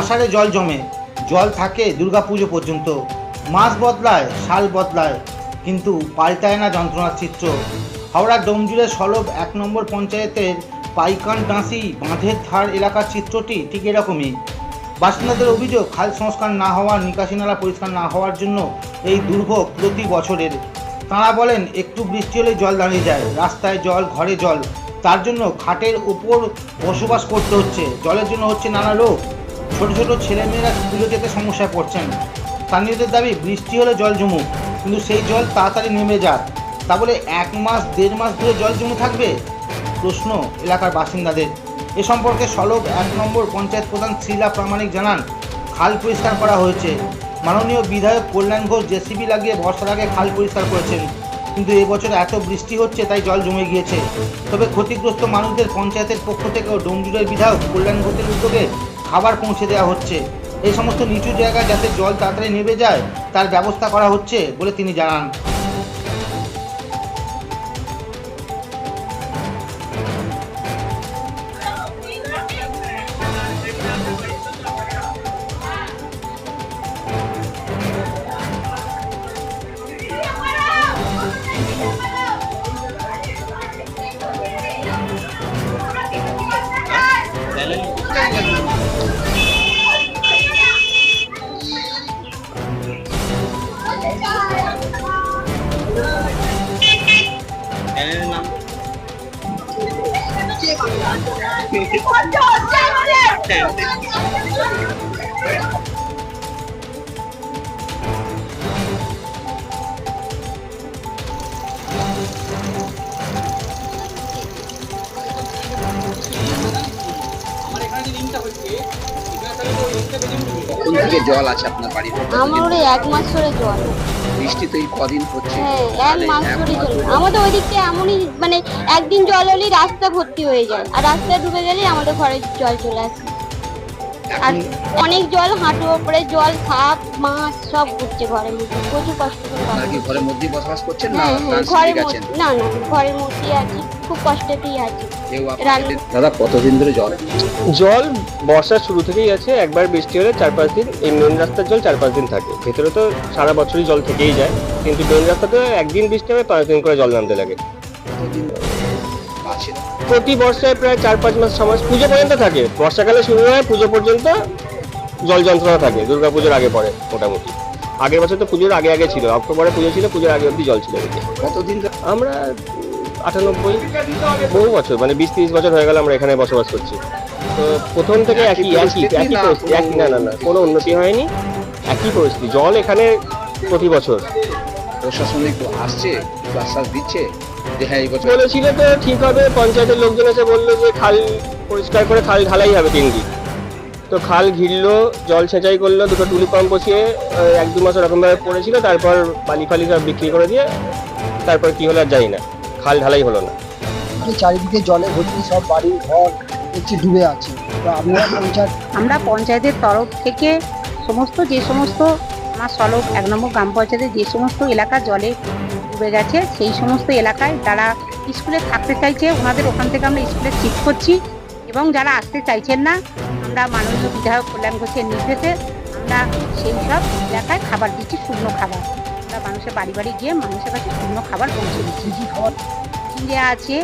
আষাঢ়ে জল জমে, জল থাকে দুর্গাপুজো পর্যন্ত। মাস বদলায়, সাল বদলায়, কিন্তু পাল্টায় না যন্ত্রণার চিত্র। হাওড়ার ডোমজুড়ে সলভ এক নম্বর পঞ্চায়েতের পাইকান ডাঁসি বাঁধের ধার এলাকার চিত্রটি ঠিক এরকমই। বাসিন্দাদের অভিযোগ, খাল সংস্কার না হওয়া, নিকাশি নালা পরিষ্কার না হওয়ার জন্য এই দুর্ভোগ প্রতি বছরের। তাঁরা বলেন, একটু বৃষ্টি হলে জল দাঁড়িয়ে যায়, রাস্তায় জল, ঘরে জল। তার জন্য খাটের উপর বসবাস করতে হচ্ছে। জলের জন্য হচ্ছে নানা রোগ। ছোট ছোট ছেলেমেয়েরা স্কুলে যেতে সমস্যায় পড়ছেন। স্থানীয়দের দাবি, বৃষ্টি হলে জল জমুক, কিন্তু সেই জল তাড়াতাড়ি নেমে যাক। তা বলে এক মাস, দেড় মাস ধরে জল জমে থাকবে? প্রশ্ন এলাকার বাসিন্দাদের। এ সম্পর্কে সলভ এক নম্বর পঞ্চায়েত প্রধান শ্রীলা প্রামাণিক জানান, খাল পরিষ্কার করা হয়েছে। মাননীয় বিধায়ক কল্যাণ ঘোষ জেসিবি লাগিয়ে বর্ষার আগে খাল পরিষ্কার করেছেন। কিন্তু এবছর এত বৃষ্টি হচ্ছে, তাই জল জমে গিয়েছে। তবে ক্ষতিগ্রস্ত মানুষদের পঞ্চায়েতের পক্ষ থেকেও ডোমজুড়ের বিধায়ক কল্যাণ ঘোষের উদ্যোগে খাবার পৌঁছে দেওয়া হচ্ছে। এই সমস্ত নিচু জায়গায় যাতে জল তাড়াতাড়ি নেমে যায়, তার ব্যবস্থা করা হচ্ছে বলে তিনি জানান। আমার এখানে যে লিঙ্কটা হচ্ছে এখানে তাহলে ওই লিঙ্কটা বেজে কোন থেকে জল আছে আপনার বাড়িতে আমার ওরে এক মাস ধরে জল। বৃষ্টি তো এই কদিন হচ্ছে। হ্যাঁ এক মাস ধরে জল। আমাদের ওই দিকটা এমনই মানে একদিন জল হলেই রাস্তা ভর্তি হয়ে যায়। আর রাস্তায় ডুবে গেলেই আমাদের ঘরে জল চলে আসে। আর অনেক জল হাঁটু ওপরে জল সাপ মাছ সব ঘুরছে ঘরের মধ্যে। প্রচুর কষ্ট করে ঘরের মধ্যেই বসবাস করছেন না হ্যাঁ হ্যাঁ ঘরের মধ্যে না না ঘরের মধ্যেই আছি। খুব কষ্টেতেই আছি। দাদা কতদিন ধরে জল? জল বর্ষার শুরু থেকেই আছে একবার বৃষ্টি হলে চার পাঁচ দিন এই মেন রাস্তার জল চার পাঁচ দিন থাকে। ভেতরে তো সারা বছরই জল থেকেই যায় কিন্তু মেন রাস্তাতে একদিন বৃষ্টি হবে পাঁচ দিন করে জল নামতে লাগে। প্রতি বর্ষায় প্রায় চার পাঁচ মাস ছ পুজো পর্যন্ত থাকে। বর্ষাকালে শুরু হয় পুজো পর্যন্ত জল যন্ত্রণা থাকে দুর্গা পুজোর আগে পরে মোটামুটি। আগের বছর তো পুজোর আগে আগে ছিল অক্টোবরে পুজো ছিল পুজোর আগে অবধি জল ছিল এদিকে। কতদিন আমরা আটানব্বই। বহু বছর মানে বিশ তিরিশ বছর হয়ে গেল আমরা এখানে বসবাস করছি। তো প্রথম থেকে একই একই একই পরিস্থিতি একই না না না কোনো উন্নতি হয়নি একই পরিস্থিতি জল এখানে প্রতি বছর। প্রশাসন একটু আসছে আশ্বাস দিচ্ছে যে হ্যাঁ এই বছর বলেছিল তো ঠিক হবে পঞ্চায়েতের লোকজন এসে বলল যে খাল পরিষ্কার করে খাল ঢালাই হবে তিন দিন। তো খাল ঘিরলো জল সেচাই করল দুটো টুলি পাম্প বসিয়ে এক দু মাস ওরকমভাবে পড়েছিল তারপর বালি ফালি সব বিক্রি করে দিয়ে তারপর কি হলো আর জানি না। খাল ঢালাই হলো না। চারিদিকে জলে ভর্তি সব বাড়ি ঘর দেখছি ডুবে আছে। আমরা পঞ্চায়েতের তরফ থেকে সমস্ত যে সমস্ত আমার সলভ এক নম্বর গ্রাম পঞ্চায়েতের যে সমস্ত এলাকা জলে ডুবে গেছে সেই সমস্ত এলাকায় যারা স্কুলে থাকতে চাইছে ওনাদের ওখান থেকে আমরা স্কুলে শিফট করছি। এবং যারা আসতে চাইছেন না আমরা মাননীয় বিধায়ক কল্যাণ ঘোষের নির্দেশে আমরা সেই সব এলাকায় খাবার দিচ্ছি শুকনো খাবার। আমরা মানুষের বাড়ি বাড়ি গিয়ে মানুষের কাছে শুকনো খাবার পৌঁছে দিচ্ছি। চিড়ে আছে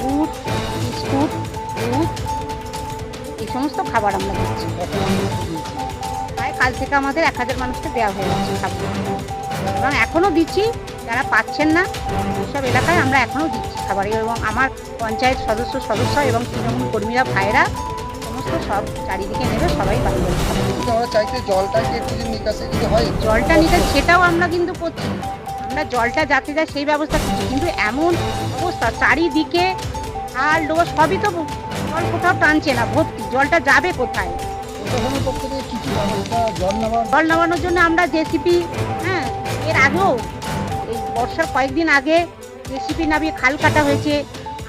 দুধ বিস্কুট দুধ এই সমস্ত খাবার আমরা দিচ্ছি। প্রায় কাল থেকে আমাদের এক হাজার মানুষকে দেওয়া হয়ে গেছে খাবার। এবং এখনও দিচ্ছি যারা পাচ্ছেন না সব এলাকায় আমরা এখনও দিচ্ছি খাবার। এবং আমার পঞ্চায়েত সদস্য সদস্য এবং তৃণমূল কর্মীরা ভাইরা সমস্ত সব চারিদিকে নেবে সবাই বাড়ি আমরা চাইতে জলটাকে একটু নিকাশে যদি হয়? জলটা নিতে সেটাও আমরা কিন্তু করছি। আমরা জলটা যাতে যায় সেই ব্যবস্থা করছি। কিন্তু এমন অবস্থা চারিদিকে আর ডোবা সবই তো জল কোথাও টানছে না ভর্তি। জলটা যাবে কোথায়? জল নামানোর জন্য আমরা জেসিপি হ্যাঁ এর আগেও এই বর্ষার কয়েকদিন আগে জেসিপি নামিয়ে খাল কাটা হয়েছে।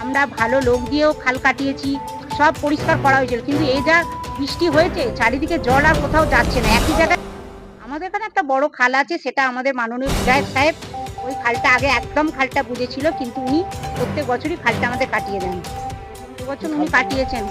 আমরা ভালো লোক দিয়েও খাল কাটিয়েছি। সব পরিষ্কার করা হয়েছিল। কিন্তু এই যা বৃষ্টি হয়েছে, চারিদিকে জল আর কোথাও যাচ্ছে না। একই জায়গায় আমাদের এখানে একটা বড় খাল আছে, সেটা আমাদের মাননীয় বিধায়ক সাহেব ওই খালটা আগে একদম খালটা বুঝেছিল, কিন্তু উনি প্রত্যেক বছরই খালটা আমাদের কাটিয়ে দেন। বছর উনি কাটিয়েছেন।